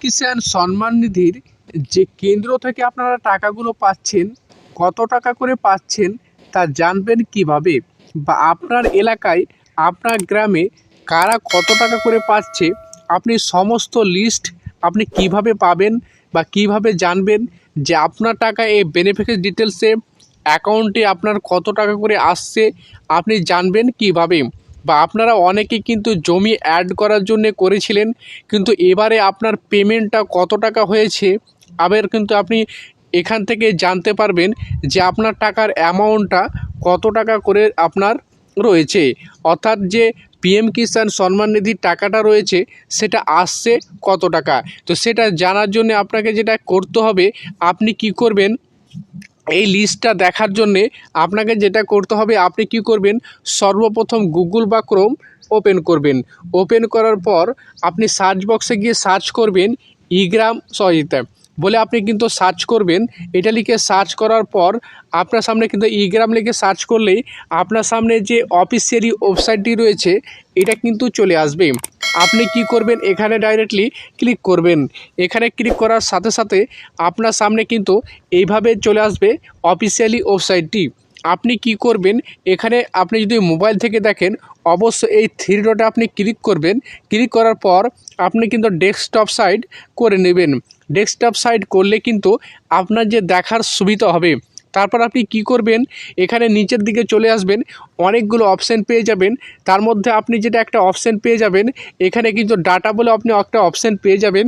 কিষাণ সম্মান নিধির যে কেন্দ্র থেকে আপনারা টাকাগুলো পাচ্ছেন, কত টাকা করে পাচ্ছেন তা জানবেন কীভাবে? বা আপনার এলাকায়, আপনার গ্রামে কারা কত টাকা করে পাচ্ছে, আপনি সমস্ত লিস্ট আপনি কীভাবে পাবেন বা কীভাবে জানবেন যে আপনার টাকা এই বেনিফিশিয়ারি ডিটেলসে অ্যাকাউন্টে আপনার কত টাকা করে আসছে, আপনি জানবেন কীভাবে? বা আপনারা অনেকে কিন্তু জমি অ্যাড করার জন্য করেছিলেন, কিন্তু এবারে আপনার পেমেন্টটা কত টাকা হয়েছে, আবার কিন্তু আপনি এখান থেকে জানতে পারবেন যে আপনার টাকার অ্যামাউন্টটা কত টাকা করে আপনার রয়েছে। অর্থাৎ যে পিএম কিষাণ সম্মান নিধির টাকাটা রয়েছে, সেটা আসছে কত টাকা? তো সেটা জানার জন্য আপনাকে যেটা করতে হবে, আপনি কি করবেন? এই লিস্টটা দেখার জন্যে আপনাকে যেটা করতে হবে, আপনি কি করবেন? সর্বপ্রথম গুগল বা ক্রোম ওপেন করবেন। ওপেন করার পর আপনি সার্চ বক্সে গিয়ে সার্চ করবেন ইগ্রাম সহযোগিতা বলে আপনি কিন্তু সার্চ করবেন। এটা লিখে সার্চ করার পর আপনার সামনে কিন্তু ইগ্রাম লিখে সার্চ করলেই আপনার সামনে যে অফিসিয়ালি ওয়েবসাইটটি রয়েছে, এটা কিন্তু চলে আসবে। আপনি কি করবেন? এখানে ডাইরেক্টলি ক্লিক করবেন। এখানে ক্লিক করার সাথে সাথে আপনার সামনে কিন্তু এইভাবে চলে আসবে অফিসিয়ালি ওয়েবসাইটটি আপনি কি করবেন? এখানে আপনি যদি মোবাইল থেকে দেখেন, অবশ্যই এই থ্রি ডটে আপনি ক্লিক করবেন। ক্লিক করার পর আপনি কিন্তু ডেস্কটপ সাইড করে নেবেন। ডেস্কটপ সাইড করলে কিন্তু আপনার যে দেখার সুবিধা হবে, তারপর আপনি কি করবেন? এখানে নিচের দিকে চলে আসবেন, অনেকগুলো অপশান পেয়ে যাবেন। তার মধ্যে আপনি যেটা একটা অপশান পেয়ে যাবেন, এখানে কিন্তু ডাটা বলে আপনি একটা অপশান পেয়ে যাবেন।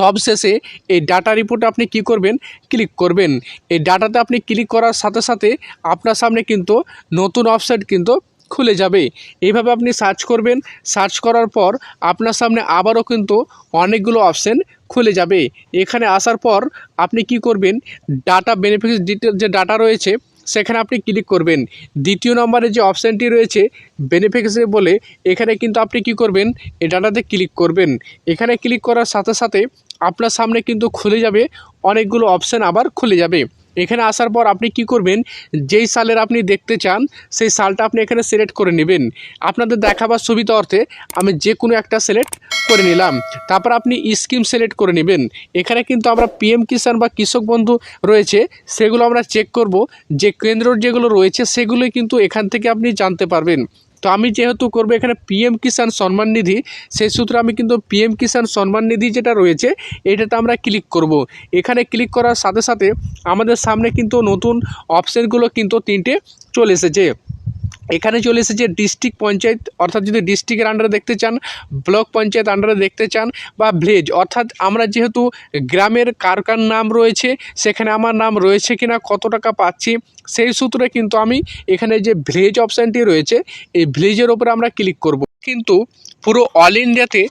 সবশেষে এই ডাটা রিপোর্টে আপনি কি করবেন? ক্লিক করবেন। এই ডাটাতে আপনি ক্লিক করার সাথে সাথে আপনার সামনে কিন্তু নতুন ওয়েবসাইট কিন্তু খুলে যাবে। এইভাবে আপনি সার্চ করবেন। সার্চ করার পর আপনার সামনে আবারও কিন্তু অনেকগুলো অপশান খুলে যাবে। এখানে আসার পর আপনি কি করবেন? ডাটা বেনিফিট ডিটেল যে ডাটা রয়েছে সেখানে আপনি ক্লিক করবেন। দ্বিতীয় নম্বরে যে অপশানটি রয়েছে বেনিফিশিয়ারি বলে, এখানে কিন্তু আপনি কি করবেন? এই ডাটাতে ক্লিক করবেন। এখানে ক্লিক করার সাথে সাথে আপনার সামনে কিন্তু খুলে যাবে, অনেকগুলো অপশান আবার খুলে যাবে। এখানে আসার পর আপনি কি করবেন? যেই সালের আপনি দেখতে চান, সেই সালটা আপনি এখানে সিলেক্ট করে নেবেন। আপনাদের দেখাবার সুবিধা অর্থে আমি যে কোনো একটা সিলেক্ট করে নিলাম। তারপর আপনি স্কিম সিলেক্ট করে নেবেন। এখানে কিন্তু আমরা পিএম কিষাণ বা কৃষক বন্ধু রয়েছে, সেগুলো আমরা চেক করব। যে কেন্দ্রর যেগুলো রয়েছে, সেগুলোই কিন্তু এখান থেকে আপনি জানতে পারবেন। তো আমি যেহেতু করব এখানে পিএম কিষাণ সম্মান নিধি সেই সূত্রে আমি কিন্তু পিএম কিষাণ সম্মান নিধি যেটা রয়েছে, এটাতে আমরা ক্লিক করব। এখানে ক্লিক করার সাথে সাথে আমাদের সামনে কিন্তু নতুন অপশানগুলো কিন্তু তিনটে চলে এসেছে। এখানে চলে এসেছে ডিস্ট্রিক্ট পঞ্চায়েত, অর্থাৎ যদি ডিস্ট্রিক্টের আন্ডারে দেখতে চান ব্লক পঞ্চায়েত আন্ডারে দেখতে চান, বা ভিলেজ অর্থাৎ আমরা যেহেতু গ্রামের কার কার নাম রয়েছে, সেখানে আমার নাম রয়েছে কিনা, কত টাকা পাচ্ছি, সেই সূত্রে কিন্তু আমি এখানে যে ভিলেজ অপশানটি রয়েছে, এই ভিলেজের ওপরে আমরা ক্লিক করব। কিন্তু পুরো অল ইন্ডিয়াতে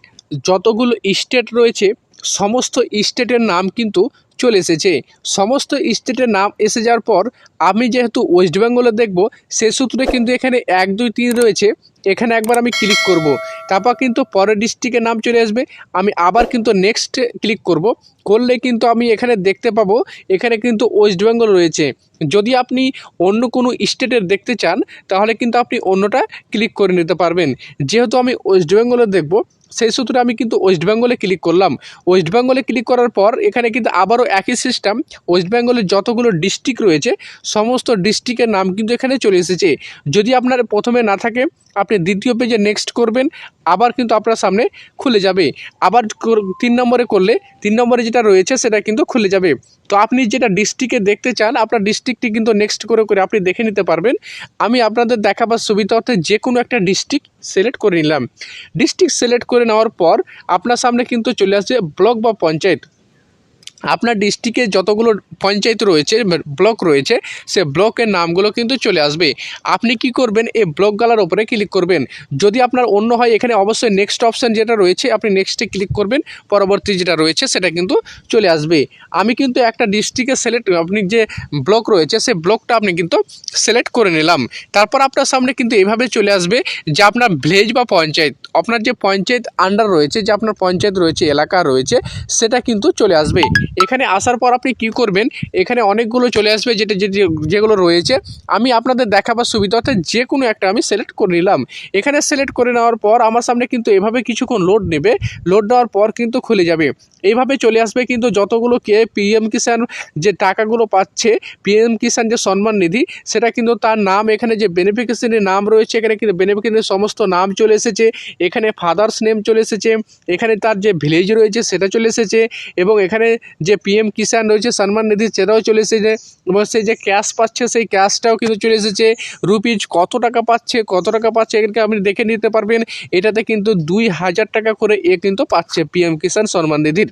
যতগুলো স্টেট রয়েছে সমস্ত স্টেটের নাম কিন্তু চলে এসেছে। সমস্ত স্টেটের নাম এসে যাওয়ার পর আমি যেহেতু ওয়েস্ট বেঙ্গলে দেখব, সে সূত্রে কিন্তু এখানে এক, দুই, তিন রয়েছে। এখানে একবার আমি ক্লিক করব। তারপর কিন্তু পরের ডিস্ট্রিক্টের নাম চলে আসবে। আমি আবার কিন্তু নেক্সট ক্লিক করব। করলে কিন্তু আমি এখানে দেখতে পাবো, এখানে কিন্তু ওয়েস্ট বেঙ্গল রয়েছে। যদি আপনি অন্য কোনো স্টেটের দেখতে চান, তাহলে কিন্তু আপনি অন্যটা ক্লিক করে নিতে পারবেন। যেহেতু আমি ওয়েস্ট বেঙ্গলে দেখব সেই সূত্রে আমি কিন্তু ওয়েস্ট বেঙ্গলে ক্লিক করলাম। ওয়েস্ট বেঙ্গলে ক্লিক করার পর এখানে কিন্তু আবারও একই সিস্টেম ওয়েস্ট বেঙ্গলের যতগুলো ডিস্ট্রিক্ট রয়েছে, সমস্ত ডিস্ট্রিক্টের নাম কিন্তু এখানে চলে এসেছে। যদি আপনার প্রথমে না থাকে, আপনি দ্বিতীয় পেজে নেক্সট করবেন, আবার কিন্তু আপনার সামনে খুলে যাবে। আবার তিন নম্বরে করলে, তিন নম্বরে যেটা রয়েছে সেটা কিন্তু খুলে যাবে। তো আপনি যেটা ডিস্ট্রিক্টে দেখতে চান, আপনার ডিস্ট্রিক্টটি কিন্তু নেক্সট করে করে আপনি দেখে নিতে পারবেন। আমি আপনাদের দেখাবার সুবিধা অর্থে যে কোনো একটা ডিস্ট্রিক্ট সিলেক্ট করে নিলাম। ডিস্ট্রিক্ট সিলেক্ট করে নেওয়ার পর আপনার সামনে কিন্তু চলে আসছে ব্লক বা পঞ্চায়েত। আপনার ডিস্ট্রিক্টে যতগুলো পঞ্চায়েত রয়েছে ব্লক রয়েছে, সে ব্লকের নামগুলো কিন্তু চলে আসবে। আপনি কি করবেন? এই ব্লক গালার ওপরে ক্লিক করবেন। যদি আপনার অন্য হয়, এখানে অবশ্যই নেক্সট অপশান যেটা রয়েছে, আপনি নেক্সটে ক্লিক করবেন। পরবর্তী যেটা রয়েছে, সেটা কিন্তু চলে আসবে। আমি কিন্তু একটা ডিস্ট্রিক্টে সিলেক্ট আপনি যে ব্লক রয়েছে, সে ব্লকটা আপনি কিন্তু সিলেক্ট করে নিলাম। তারপর আপনার সামনে কিন্তু এভাবে চলে আসবে যে আপনার ভিলেজ বা পঞ্চায়েত, আপনার যে পঞ্চায়েত আন্ডার রয়েছে, যে আপনার পঞ্চায়েত রয়েছে, এলাকা রয়েছে, সেটা কিন্তু চলে আসবে। এখানে আসার পর আপনি কি করবেন? এখানে অনেকগুলো চলে আসবে যেটা যেগুলো রয়েছে। আমি আপনাদের দেখাবার সুবিধা অর্থাৎ যে কোনো একটা আমি সিলেক্ট করে নিলাম। এখানে সিলেক্ট করে নেওয়ার পর আমার সামনে কিন্তু এভাবে কিছুক্ষণ লোড নেবে। লোড নেওয়ার পর কিন্তু খুলে যাবে। এইভাবে চলে আসবে কিন্তু যতগুলো কে পিএম কিষাণ যে টাকাগুলো পাচ্ছে পিএম কিষাণ যে সম্মান নিধি, সেটা কিন্তু তার নাম, এখানে যে বেনিফিকেশনের নাম রয়েছে, এখানে কিন্তু বেনিফিকেশনের সমস্ত নাম চলে এসেছে। এখানে ফাদার্স নেম চলে এসেছে। এখানে তার যে ভিলেজ রয়েছে, সেটা চলে এসেছে। এবং এখানে যে পিএম কিষাণ রয়েছে সম্মান নিধি সেটাও চলে এসেছে। এবং সেই যে ক্যাশ পাচ্ছে, সেই ক্যাশটাও কিন্তু চলে এসেছে। রুপিজ কত টাকা পাচ্ছে, কত টাকা পাচ্ছে, এখানকে আপনি দেখে নিতে পারবেন। এটাতে কিন্তু দুই হাজার টাকা করে এ কিন্তু পাচ্ছে পিএম কিষাণ সম্মান নিধির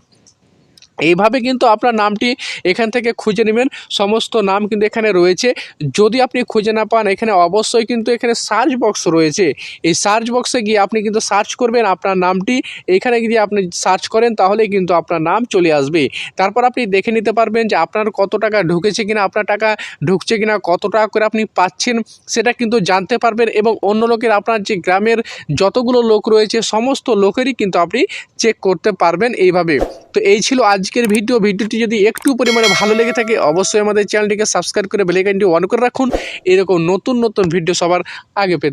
এইভাবে কিন্তু আপনার নামটি এখান থেকে খুঁজে নেবেন। সমস্ত নাম কিন্তু এখানে রয়েছে। যদি আপনি খুঁজে না পান, এখানে অবশ্যই কিন্তু এখানে সার্চ বক্স রয়েছে। এই সার্চ বক্সে গিয়ে আপনি কিন্তু সার্চ করবেন আপনার নামটি। এখানে গিয়ে আপনি সার্চ করেন, তাহলে কিন্তু আপনার নাম চলে আসবে। তারপর আপনি দেখে নিতে পারবেন যে আপনার কত টাকা ঢুকেছে কিনা, আপনার টাকা ঢুকছে কিনা, কত টাকা করে আপনি পাচ্ছেন, সেটা কিন্তু জানতে পারবেন এবং অন্য লোকের আপনার যে গ্রামের যতগুলো লোক রয়েছে, সমস্ত লোকেরই কিন্তু আপনি চেক করতে পারবেন এইভাবে। তো এই ছিল আজকের ভিডিও। ভিডিওটি যদি একটু পরিমাণে ভালো লেগে থাকে, অবশ্যই আমাদের চ্যানেলটিকে সাবস্ক্রাইব করে বেলাইকানটি অন করে রাখুন। এরকম নতুন নতুন ভিডিও সবার আগে পেতে